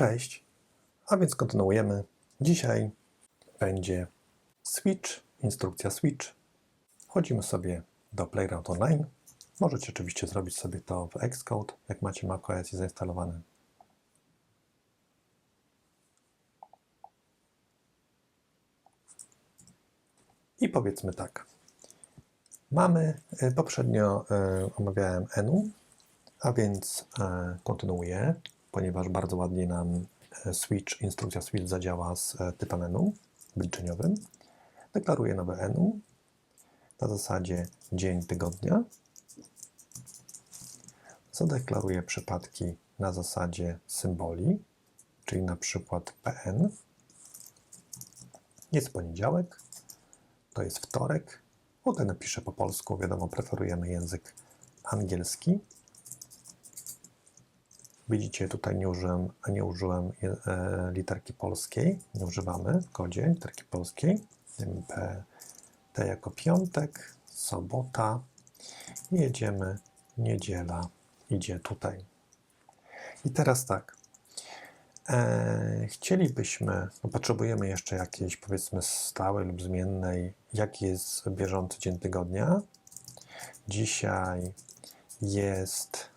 Cześć, a więc kontynuujemy. Dzisiaj będzie Switch, instrukcja Switch. Wchodzimy sobie do Playground Online. Możecie oczywiście zrobić sobie to w Xcode, jak macie macOS zainstalowany. I powiedzmy tak. Mamy, e, poprzednio e, omawiałem ENU, a więc e, kontynuuję, ponieważ bardzo ładnie nam e, switch, instrukcja switch zadziała z e, typem ENU wyliczeniowym. Deklaruję nowe ENU na zasadzie dzień tygodnia. Zadeklaruję przypadki na zasadzie symboli, czyli na przykład PN. Jest poniedziałek, to jest wtorek. Potem napiszę po polsku, wiadomo, preferujemy język angielski. Widzicie, tutaj nie użyłem, nie użyłem e, literki polskiej, nie używamy w kodzie literki polskiej. P, T jako piątek, sobota. Jedziemy, niedziela idzie tutaj. I teraz tak. E, chcielibyśmy, no potrzebujemy jeszcze jakiejś powiedzmy stałej lub zmiennej, jaki jest bieżący dzień tygodnia. Dzisiaj jest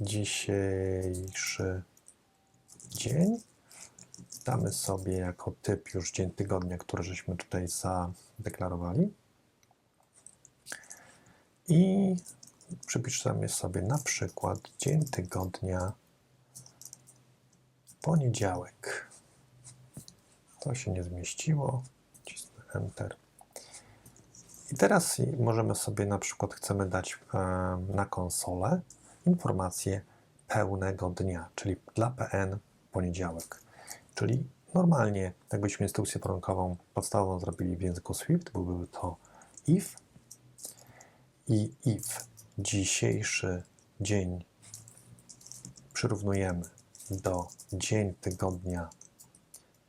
dzisiejszy dzień. Damy sobie jako typ już dzień tygodnia, który żeśmy tutaj zadeklarowali. I przypiszemy sobie na przykład dzień tygodnia poniedziałek. To się nie zmieściło. Cisnę Enter. I teraz możemy sobie na przykład chcemy dać e, na konsolę informację pełnego dnia, czyli dla PN poniedziałek. Czyli normalnie, jakbyśmy instrukcję warunkową podstawową zrobili w języku Swift, byłby to if i if dzisiejszy dzień przyrównujemy do dzień tygodnia,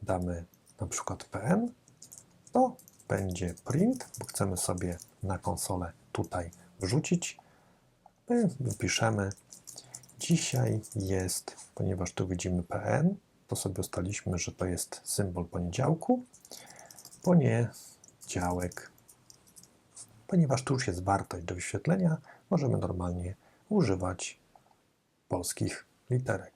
damy na przykład PN, to będzie print, bo chcemy sobie na konsolę tutaj wrzucić. My wypiszemy dzisiaj jest, ponieważ tu widzimy PN, to sobie ustaliśmy, że to jest symbol poniedziałku. Poniedziałek. Ponieważ tu już jest wartość do wyświetlenia, możemy normalnie używać polskich literek.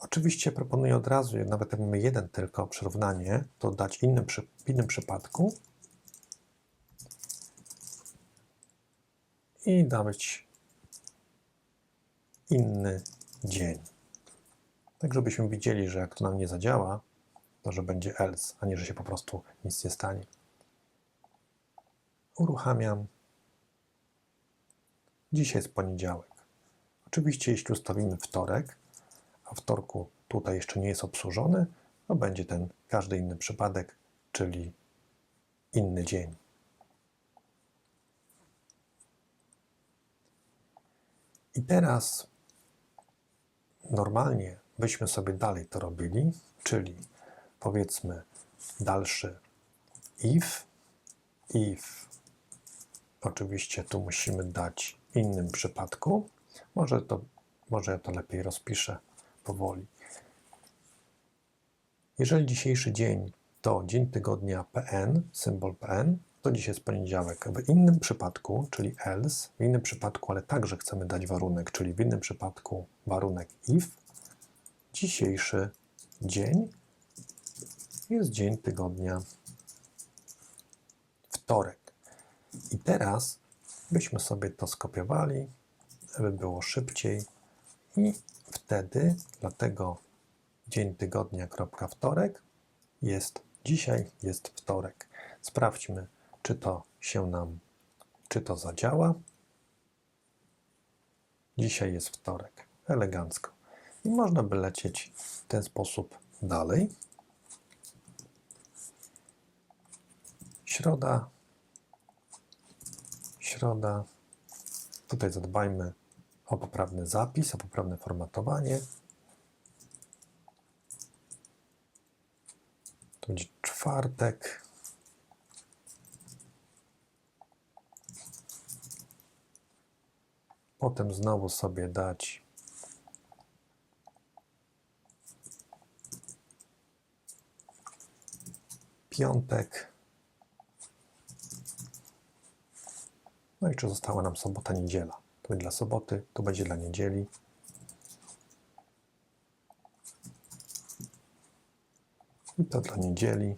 Oczywiście proponuję od razu, nawet jak mamy jeden tylko przyrównanie, to dać innym, w innym przypadku i dawać inny dzień. Tak, żebyśmy widzieli, że jak to nam nie zadziała, to że będzie else, a nie, że się po prostu nic nie stanie. Uruchamiam. Dzisiaj jest poniedziałek. Oczywiście, jeśli ustawimy wtorek, a wtorku tutaj jeszcze nie jest obsłużony, to będzie ten każdy inny przypadek, czyli inny dzień. I teraz normalnie byśmy sobie dalej to robili, czyli powiedzmy dalszy if, if oczywiście tu musimy dać innym przypadku, może to, może ja to lepiej rozpiszę powoli. Jeżeli dzisiejszy dzień to dzień tygodnia PN, symbol PN, to dziś jest poniedziałek. W innym przypadku, czyli else, w innym przypadku, ale także chcemy dać warunek, czyli w innym przypadku warunek if, dzisiejszy dzień jest dzień tygodnia wtorek. I teraz byśmy sobie to skopiowali, żeby było szybciej i wtedy dlatego dzień tygodnia kropka wtorek jest dzisiaj jest wtorek. Sprawdźmy, czy to się nam, czy to zadziała. Dzisiaj jest wtorek. Elegancko. I można by lecieć w ten sposób dalej. Środa. Środa. Tutaj zadbajmy o poprawny zapis, o poprawne formatowanie. To będzie czwartek. Potem znowu sobie dać piątek. No i czy została nam sobota, niedziela. To dla soboty, to będzie dla niedzieli. I to dla niedzieli.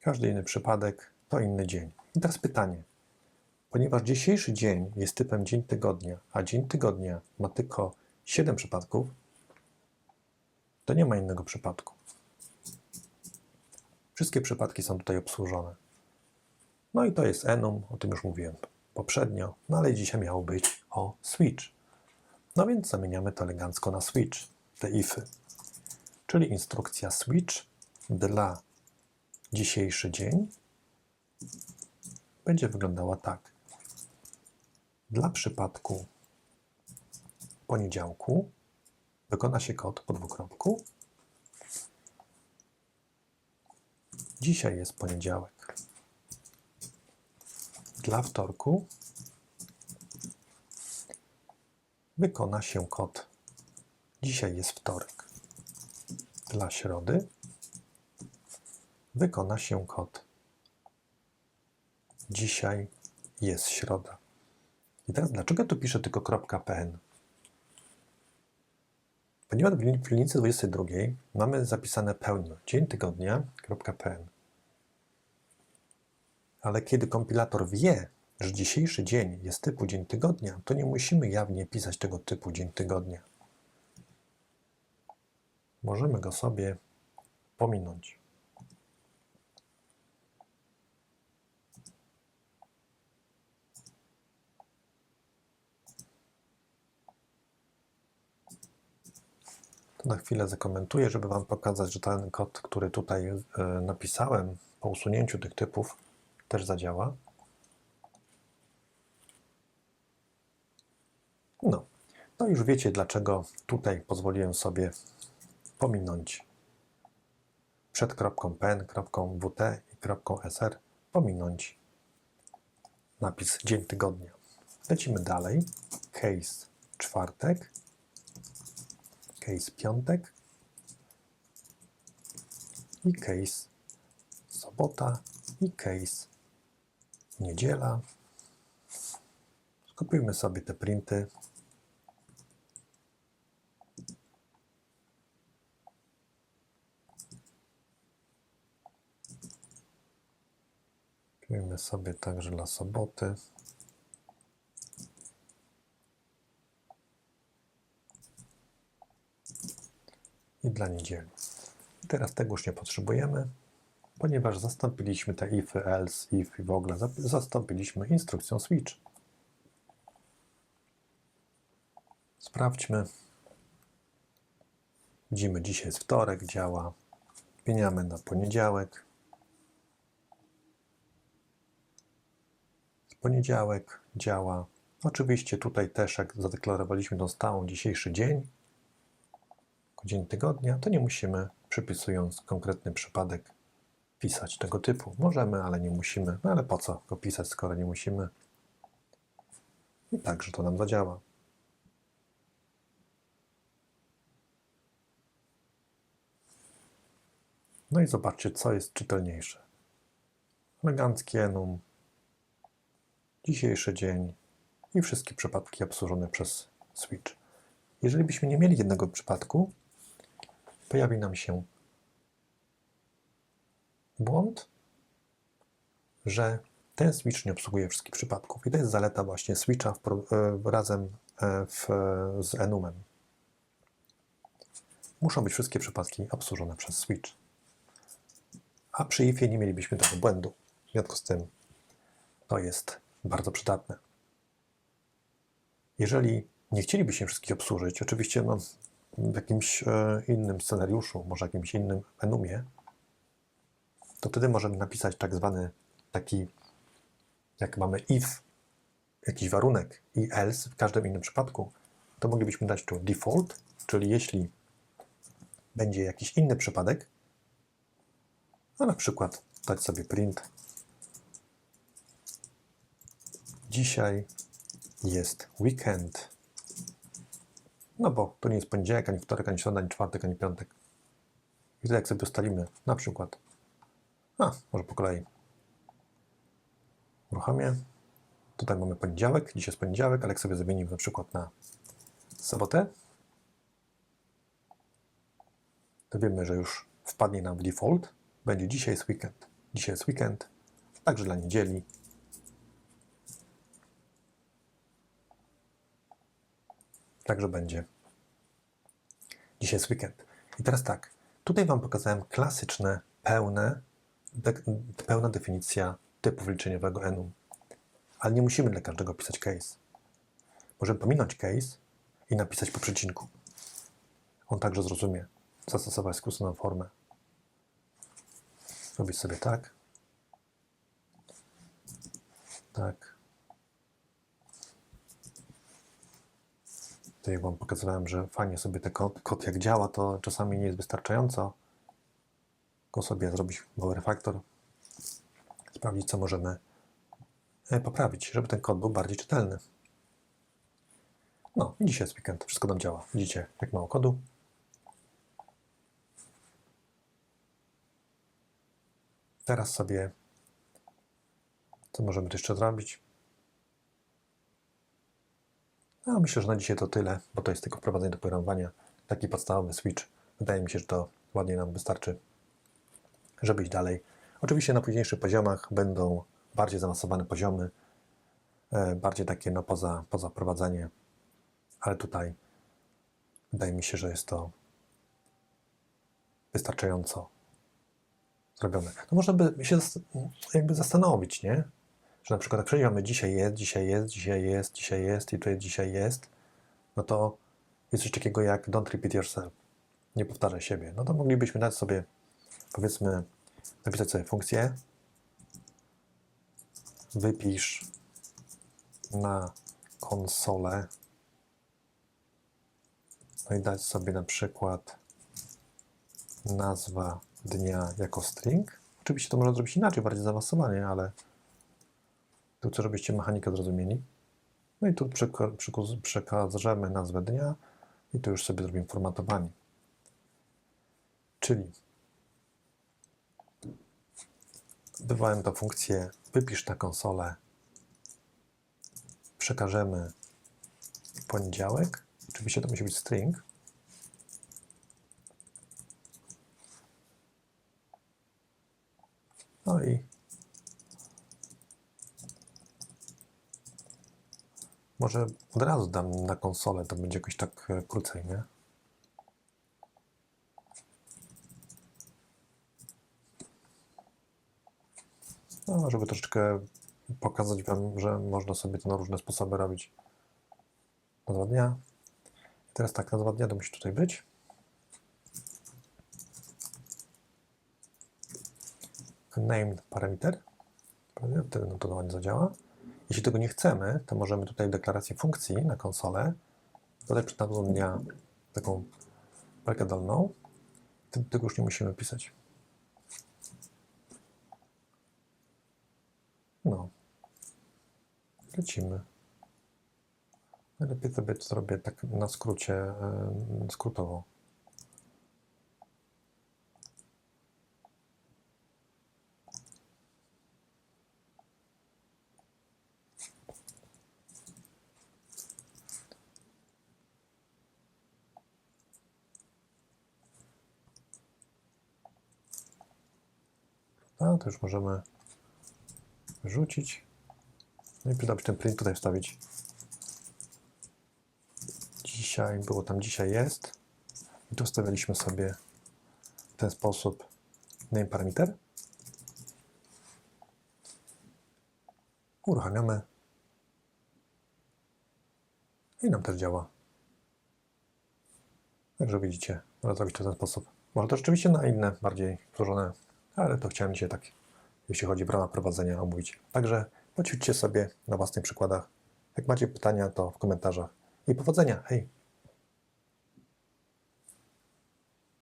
Każdy inny przypadek to inny dzień. I teraz pytanie. Ponieważ dzisiejszy dzień jest typem dzień tygodnia, a dzień tygodnia ma tylko 7 przypadków, to nie ma innego przypadku. Wszystkie przypadki są tutaj obsłużone. No i to jest enum, o tym już mówiłem poprzednio, no ale dzisiaj miało być o switch. No więc zamieniamy to elegancko na switch, te ify. Czyli instrukcja switch dla dzisiejszy dzień będzie wyglądała tak. Dla przypadku poniedziałku wykona się kod po dwukropku. Dzisiaj jest poniedziałek. Dla wtorku wykona się kod. Dzisiaj jest wtorek. Dla środy wykona się kod. Dzisiaj jest środa. I teraz dlaczego tu piszę tylko .pn? Ponieważ w lin- w linijce 22 mamy zapisane pełno dzień tygodnia .pn. Ale kiedy kompilator wie, że dzisiejszy dzień jest typu dzień tygodnia, to nie musimy jawnie pisać tego typu dzień tygodnia. Możemy go sobie pominąć. To na chwilę zakomentuję, żeby Wam pokazać, że ten kod, który tutaj e, napisałem po usunięciu tych typów, też zadziała. No, no już wiecie, dlaczego tutaj pozwoliłem sobie pominąć przed kropką pen, kropką wt i kropką sr, pominąć napis dzień tygodnia. Lecimy dalej. Case czwartek, case piątek i case sobota i case niedziela. Skopiujmy sobie te printy. Kopiujmy sobie także dla soboty. i dla niedzieli. Teraz tego już nie potrzebujemy, ponieważ zastąpiliśmy te ify, else, if i w ogóle zastąpiliśmy instrukcją switch. Sprawdźmy. Widzimy, dzisiaj jest wtorek, działa. Zmieniamy na poniedziałek. Poniedziałek działa. Oczywiście tutaj też, jak zadeklarowaliśmy tą stałą dzisiejszy dzień, dzień tygodnia, to nie musimy, przypisując konkretny przypadek, pisać tego typu. Możemy, ale nie musimy. No ale po co go pisać, skoro nie musimy? I także to nam zadziała. No i zobaczcie, co jest czytelniejsze. Elegancki enum, dzisiejszy dzień i wszystkie przypadki obsłużone przez switch. Jeżeli byśmy nie mieli jednego przypadku, pojawi nam się błąd, że ten switch nie obsługuje wszystkich przypadków. I to jest zaleta właśnie switcha w, e, razem e, w, z enumem. Muszą być wszystkie przypadki obsłużone przez switch. A przy ifie nie mielibyśmy tego błędu. W związku z tym to jest bardzo przydatne. Jeżeli nie chcielibyśmy wszystkich obsłużyć, oczywiście no, w jakimś e, innym scenariuszu, może jakimś innym enumie, to wtedy możemy napisać tak zwany taki, jak mamy if, jakiś warunek i else w każdym innym przypadku, to moglibyśmy dać tu default, czyli jeśli będzie jakiś inny przypadek, no na przykład dać sobie print. Dzisiaj jest weekend. No bo to nie jest poniedziałek, ani wtorek, ani środa, ani czwartek, ani piątek. I jak sobie ustalimy, na przykład, a może po kolei, uruchamię. Tutaj mamy poniedziałek, dzisiaj jest poniedziałek, ale jak sobie zamienimy na przykład na sobotę, to wiemy, że już wpadnie nam w default. Będzie dzisiaj jest weekend. Dzisiaj jest weekend, także dla niedzieli. Także będzie. Dzisiaj jest weekend. I teraz tak, tutaj Wam pokazałem klasyczne, pełne, de, pełna definicja typu wyliczeniowego enum. Ale nie musimy dla każdego pisać case. Możemy pominąć case i napisać po przecinku. On także zrozumie. Zastosować skróconą formę. Robić sobie tak. Tak. Tutaj Wam pokazywałem, że fajnie sobie ten kod, kod jak działa, to czasami nie jest wystarczająco. Go sobie zrobić mały refaktor. Sprawdzić, co możemy e, poprawić, żeby ten kod był bardziej czytelny. No, i dzisiaj jest weekend, wszystko nam działa. Widzicie, jak mało kodu. Teraz sobie, co możemy jeszcze zrobić? No, myślę, że na dzisiaj to tyle, bo to jest tylko wprowadzenie do programowania. Taki podstawowy switch. Wydaje mi się, że to ładnie nam wystarczy, żeby iść dalej. Oczywiście na późniejszych poziomach będą bardziej zaawansowane poziomy, e, bardziej takie no, poza, poza prowadzenie, ale tutaj wydaje mi się, że jest to wystarczająco zrobione. To można by się jakby zastanowić, nie? Że na przykład jak wszędzie mamy dzisiaj jest, dzisiaj jest, dzisiaj jest, dzisiaj jest i tutaj dzisiaj jest, no to jest coś takiego jak don't repeat yourself. Nie powtarzaj siebie. No to moglibyśmy dać sobie, powiedzmy, napisać sobie funkcję, wypisz na konsolę, no i dać sobie na przykład nazwa dnia jako string. Oczywiście to można zrobić inaczej, bardziej zaawansowanie, ale tu chcę, żebyście mechanikę zrozumieli. No i tu przekażemy nazwę dnia i tu już sobie zrobimy formatowanie. Czyli wydawałem tą funkcję wypisz na konsolę, przekażemy poniedziałek. Oczywiście to musi być string. No i może od razu dam na konsolę, to będzie jakoś tak e, krócej, nie? No, żeby troszeczkę pokazać Wam, że można sobie to na różne sposoby robić. Nazwa dnia. I teraz tak, nazwa dnia to musi tutaj być. named parameter. Wtedy nam to ładnie zadziała. Jeśli tego nie chcemy, to możemy tutaj w deklaracji funkcji na konsolę dodać przed nazwą dnia taką belkę dolną. Wtedy tego już nie musimy pisać. No. Lecimy. Najlepiej sobie zrobię tak na skrócie, skrótowo. A, to już możemy wrzucić. No i przydałoby się ten print tutaj wstawić. Dzisiaj, było tam dzisiaj jest. I tu wstawialiśmy sobie w ten sposób name parameter. Uruchamiamy. I nam też działa. Także widzicie, można zrobić to w ten sposób. Może to rzeczywiście na inne, bardziej złożone, ale to chciałem dzisiaj tak, jeśli chodzi o ramach prowadzenia, omówić. Także poćwiczcie sobie na własnych przykładach. Jak macie pytania, to w komentarzach. I powodzenia. Hej!